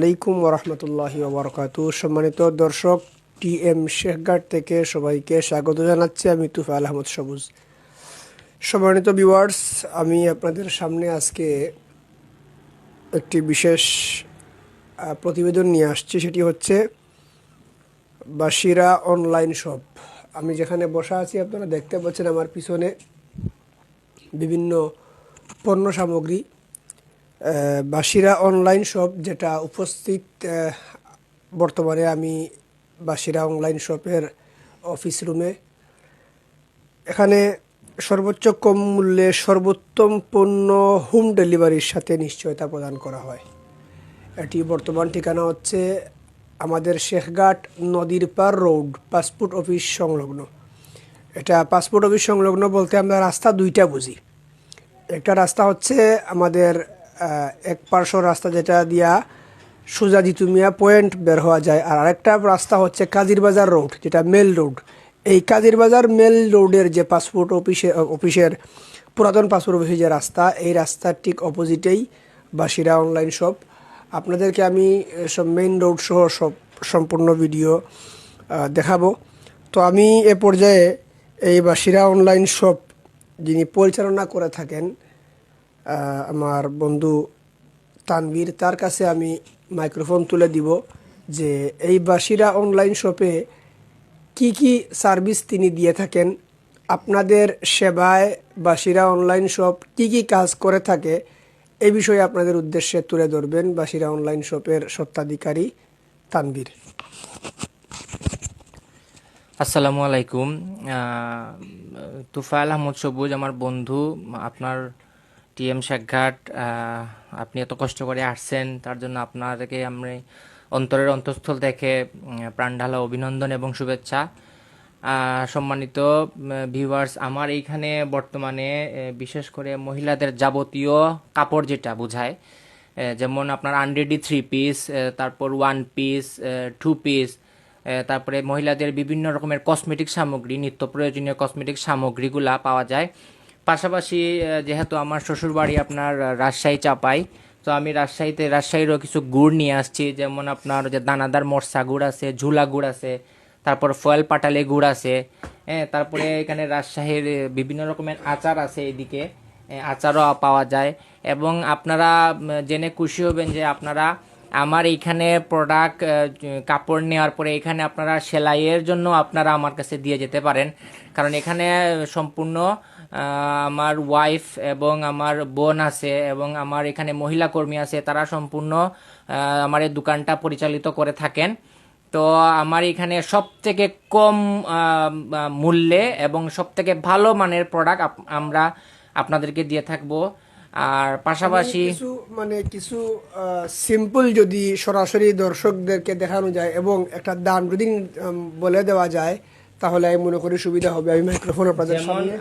আলাইকুম ওরহমতুল্লাহি ওবরকাত। সম্মানিত দর্শক টি এম শেখঘাট থেকে সবাইকে স্বাগত জানাচ্ছি। আমি তুফাল আহমদ সবুজ। সম্মানিত ভিউয়ার্স আমি আপনাদের সামনে আজকে একটি বিশেষ প্রতিবেদন নিয়ে আসছি। সেটি হচ্ছে বাসিরা অনলাইন শপ। আমি যেখানে বসা আছি, আপনারা দেখতে পাচ্ছেন আমার পিছনে বিভিন্ন পণ্য সামগ্রী। বাসিরা অনলাইন শপ যেটা উপস্থিত বর্তমানে আমি বাসিরা অনলাইন শপের অফিস রুমে এখানে সর্বোচ্চ কম মূল্যে সর্বোত্তম পণ্য হোম ডেলিভারির সাথে নিশ্চয়তা প্রদান করা হয়। এটি বর্তমান ঠিকানা হচ্ছে আমাদের শেখঘাট নদীর পার রোড পাসপোর্ট অফিস সংলগ্ন। এটা পাসপোর্ট অফিস সংলগ্ন বলতে আমরা রাস্তা দুইটা বুঝি। একটা রাস্তা হচ্ছে আমাদের এক পার্শ্ব রাস্তা যেটা দিয়া সোজা জিতুমিয়া পয়েন্ট বের হওয়া যায়। আর আরেকটা রাস্তা হচ্ছে কাজির বাজার রোড যেটা মেল রোড এই কাজির বাজার মেল রোডের যে পাসপোর্ট অফিসে অফিসের পুরাতন পাসপোর্ট অফিসের যে রাস্তা, এই রাস্তার ঠিক অপোজিটেই বাসিরা অনলাইন শপ আপনাদেরকে আমি সব মেইন রোড সহ সব সম্পূর্ণ ভিডিও দেখাবো। তো আমি এ পর্যায়ে এই বাসিরা অনলাইন শপ যিনি পরিচালনা করে থাকেন আমার বন্ধু তানভীর, তার কাছে আমি মাইক্রোফোন তুলে দিব যে এই বাসিরা অনলাইন শপে কি কি সার্ভিস তিনি দিয়ে থাকেন, আপনাদের সেবায় বাসিরা অনলাইন শপ কি কি কাজ করে থাকে, এই বিষয়ে আপনাদের উদ্দেশ্যে তুলে ধরবেন বাসিরা অনলাইন শপের সত্ত্বাধিকারী তানভীর। আসসালামু আলাইকুম। তুফাইল আহমদ সবুজ, আমার বন্ধু, আপনার টিএম শেখঘাট আহ, আপনি এত কষ্ট করে আসছেন তার জন্য আপনাদেরকে আমি অন্তরের অন্তঃস্থল উম, প্রাণঢালা অভিনন্দন এবং শুভেচ্ছা। সম্মানিত ভিউয়ার্স আমার এইখানে বর্তমানে বিশেষ করে মহিলাদের যাবতীয় কাপড় যেটা বোঝায় যেমন আপনার আনরেডি থ্রি পিস তারপর ওয়ান পিস টু পিস তারপরে মহিলাদের বিভিন্ন রকমের কসমেটিক সামগ্রী নিত্য প্রয়োজনীয় কসমেটিক সামগ্রীগুলা পাওয়া যায়। পাশাপাশি যেহেতু আমার শ্বশুরবাড়ি আপনার রাজশাহী চাপাই, তো আমি রাজশাহীতে, রাজশাহীরও কিছু গুড় নিয়ে আসছি, যেমন আপনার যে দানাদার মরসা গুড় আছে, ঝুলা গুড় আছে, তারপর ফয়েল পাটালি গুড় আছে হ্যাঁ তারপরে এখানে রাজশাহীর বিভিন্ন রকমের আচার আছে এদিকে আচারও পাওয়া যায়, এবং আপনারা জেনে খুশি হবেন যে আপনারা আমার এইখানে প্রোডাক্ট কাপড় নেওয়ার পরে এখানে আপনারা সেলাইয়ের জন্য আপনারা আমার কাছে দিয়ে যেতে পারেন, কারণ এখানে সম্পূর্ণ আমার ওয়াইফ এবং আমার বোন আছে এবং আমার এখানে মহিলা কর্মী আছে, তারা সম্পূর্ণ আমার এই দোকানটা পরিচালিত করে থাকেন। তো আমার এখানে সব থেকে কম মূল্যে এবং সব থেকে ভালো মানের প্রোডাক্ট আমরা আপনাদেরকে দিয়ে থাকব। আর পাশাপাশি মানে কিছু সিম্পল যদি সরাসরি দর্শকদেরকে দেখানো যায় এবং একটা দাম যদি বলে দেওয়া যায় তাহলে আমি মনে করি সুবিধা হবে আমি মাইক্রোফোন আপনাদের সামনে।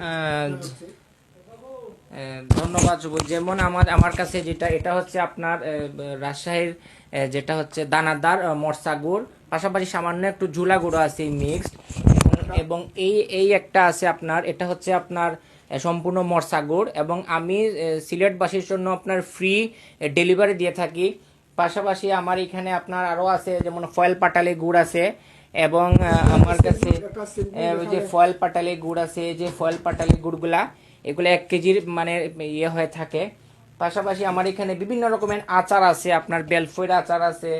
ধন্যবাদ সবুজ যেমন আমার আমার কাছে যেটা এটা হচ্ছে আপনার রাজশাহীর যেটা হচ্ছে দানাদার মরসা গুড়। পাশাপাশি সামান্য একটু ঝুলা গুঁড়ো আছে মিক্সড এবং এই এই একটা আছে আপনার এটা হচ্ছে আপনার সম্পূর্ণ মরসা গুড়। এবং আমি সিলেটবাসীর জন্য আপনার ফ্রি ডেলিভারি দিয়ে থাকি। পাশাপাশি আমার এখানে আপনার আরও আছে যেমন ফয়েল পাটালি গুড় আছে। এবং আমার কাছে ওই যে ফয়েল পাটালি গুড় আছে যে ফয়েল পাটালি গুড়গুলা এগুলো এক কেজির মানে ইয়ে হয়ে থাকে। পাশাপাশি আমার এখানে বিভিন্ন রকমের আচার আছে আপনার বেলফয়ের আচার আছে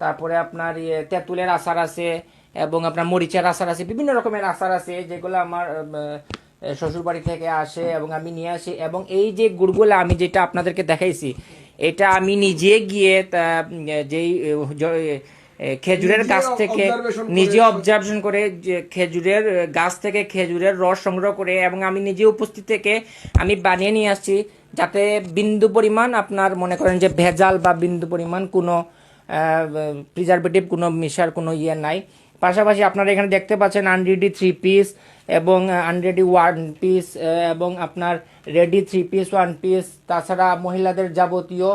তারপরে আপনার ইয়ে তেঁতুলের আচার আছে এবং আপনার মরিচের আচার আছে বিভিন্ন রকমের আচার আছে যেগুলো আমার শ্বশুর বাড়ি থেকে আসে এবং আমি নিয়ে আসি এবং এই যে গুড়গুলো আমি যেটা আপনাদেরকে দেখাইছি এটা আমি নিজে গিয়ে তা, যেই খেজুরের গাছ থেকে নিজে অবজারভেশন করে যে খেজুরের গাছ থেকে খেজুরের রস সংগ্রহ করে এবং আমি নিজে উপস্থিত থেকে আমি বানিয়ে নিয়ে আসছি যাতে বিন্দু পরিমাণ আপনার মনে করেন যে ভেজাল বা বিন্দু পরিমাণ কোনো প্রিজারভেটিভ কোনো মিশার কোনো ইয়ে নাই। পাশাপাশি আপনারা এখানে দেখতে পাচ্ছেন আনরেডি থ্রি পিস এবং আনরেডি ওয়ান পিস এবং আপনার ready three piece one piece তাছাড়া মহিলাদের যাবতীয়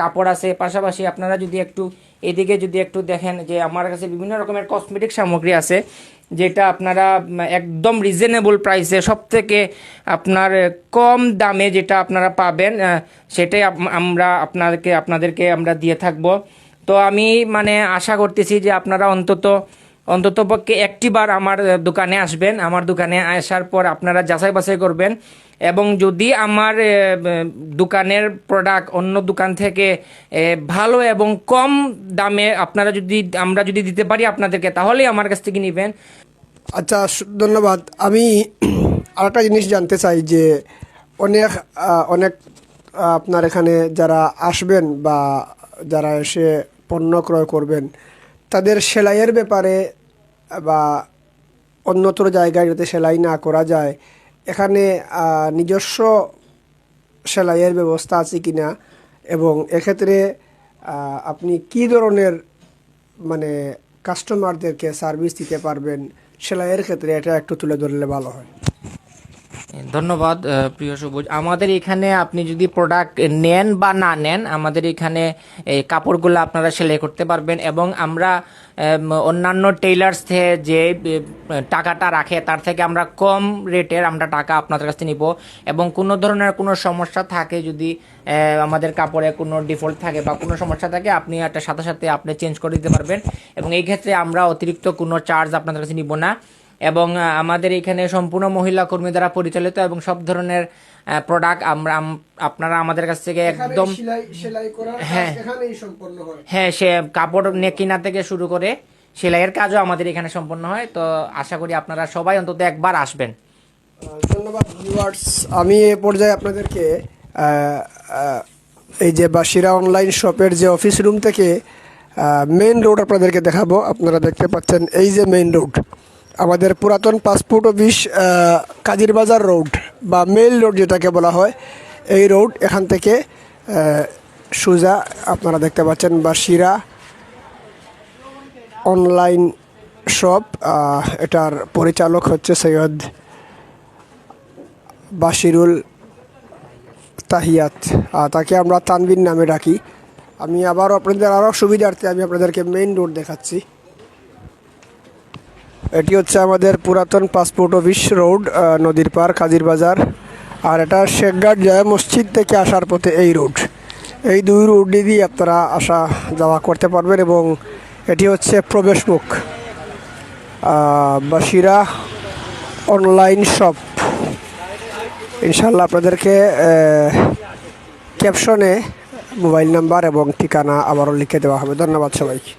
কাপড় আছে, পাশাপাশি আপনারা যদি একটু এদিকে যদি একটু দেখেন যে আমার কাছে বিভিন্ন রকমের কসমেটিক সামগ্রী আছে, যেটা আপনারা একদম রিজনেবল প্রাইসে সব থেকে আপনার কম দামে যেটা আপনারা পাবেন সেটাই আমরা আপনাদেরকে আপনাদেরকে আমরা দিয়ে থাকব। তো আমি মানে আশা করতেছি যে আপনারা অন্তত অন্তত পক্ষে একটিবার আমার দোকানে আসবেন। আমার দোকানে আসার পর আপনারা যাচাই বাছাই করবেন। এবং যদি আমার দোকানের প্রোডাক্ট অন্য দোকান থেকে ভালো এবং কম দামে আপনারা যদি, আমরা যদি দিতে পারি আপনাদেরকে, তাহলেই আমার কাছ থেকে নেবেন। আচ্ছা ধন্যবাদ। আমি আরেকটা জিনিস জানতে চাই যে অনেক অনেক আপনার এখানে যারা আসবেন বা যারা এসে পণ্য ক্রয় করবেন, তাদের সেলাইয়ের ব্যাপারে বা অন্যত্র জায়গায় যাতে সেলাই না করা যায়, এখানে নিজস্ব সেলাইয়ের ব্যবস্থা আছে কি না এবং এক্ষেত্রে আপনি কি ধরনের মানে কাস্টমারদেরকে সার্ভিস দিতে পারবেন সেলাইয়ের ক্ষেত্রে, এটা একটু তুলে ধরলে ভালো হয়। ধন্যবাদ প্রিয় সবুজ। আমাদের এখানে আপনি যদি প্রোডাক্ট নেন বা না নেন, আমাদের এখানে এই কাপড়গুলো আপনারা সেলাই করতে পারবেন এবং আমরা অন্যান্য টেইলার্স থেকে যে টাকাটা রাখে, তার থেকে আমরা কম রেটের আমরা টাকা আপনাদের কাছ নিব। এবং কোনো ধরনের কোনো সমস্যা থাকে যদি আমাদের কাপড়ে কোনো ডিফল্ট থাকে বা কোনো সমস্যা থাকে, আপনি একটা সাথে সাথে আপনি চেঞ্জ করে দিতে পারবেন। এবং এই ক্ষেত্রে আমরা অতিরিক্ত কোনো চার্জ আপনাদের কাছে নিব না। এবং আমাদের এখানে সম্পূর্ণ মহিলা কর্মী দ্বারা পরিচালিত এবং সব ধরনের প্রোডাক্ট আমরা আপনারা আমাদের কাছ থেকে একদম হ্যাঁ। হয়। সে কাপড় নে- কেনা থেকে শুরু করে সেলাইয়ের কাজও আমাদের এখানে সম্পন্ন হয়। তো আশা করি আপনারা সবাই অন্তত একবার আসবেন। ধন্যবাদ ভিউয়ার্স আমি এ পর্যায়ে আপনাদেরকে এই যে বাসিরা অনলাইন শপের যে অফিস রুম থেকে মেইন রোড আপনাদেরকে দেখাবো। আপনারা দেখতে পাচ্ছেন এই যে মেইন রোড আমাদের পুরাতন পাসপোর্ট অফিস কাজির বাজার রোড বা মেইল রোড যেটাকে বলা হয়, এই রোড এখান থেকে সোজা আপনারা দেখতে পাচ্ছেন বাসিরা অনলাইন শপ এটার পরিচালক হচ্ছে সৈয়দ বাশিরুল তাহিয়াত। তাকে আমরা তানবিন নামে ডাকি। আমি আবারও আপনাদের আরও সুবিধার্থে আমি আপনাদেরকে মেইন রোড দেখাচ্ছি। এটি হচ্ছে আমাদের পুরাতন পাসপোর্ট অফিস রোড নদীর পার কাজির বাজার। আর এটা শেখঘাট জয় মসজিদ থেকে আসার পথে এই রোড। এই দুই রোড দিয়ে আপনারা আসা যাওয়া করতে পারবেন এবং এটি হচ্ছে প্রবেশমুখ। বাসিরা অনলাইন শপ। ইনশাল্লাহ আপনাদেরকে ক্যাপশনে মোবাইল নাম্বার এবং ঠিকানা আবারও লিখে দেওয়া হবে। ধন্যবাদ সবাইকে।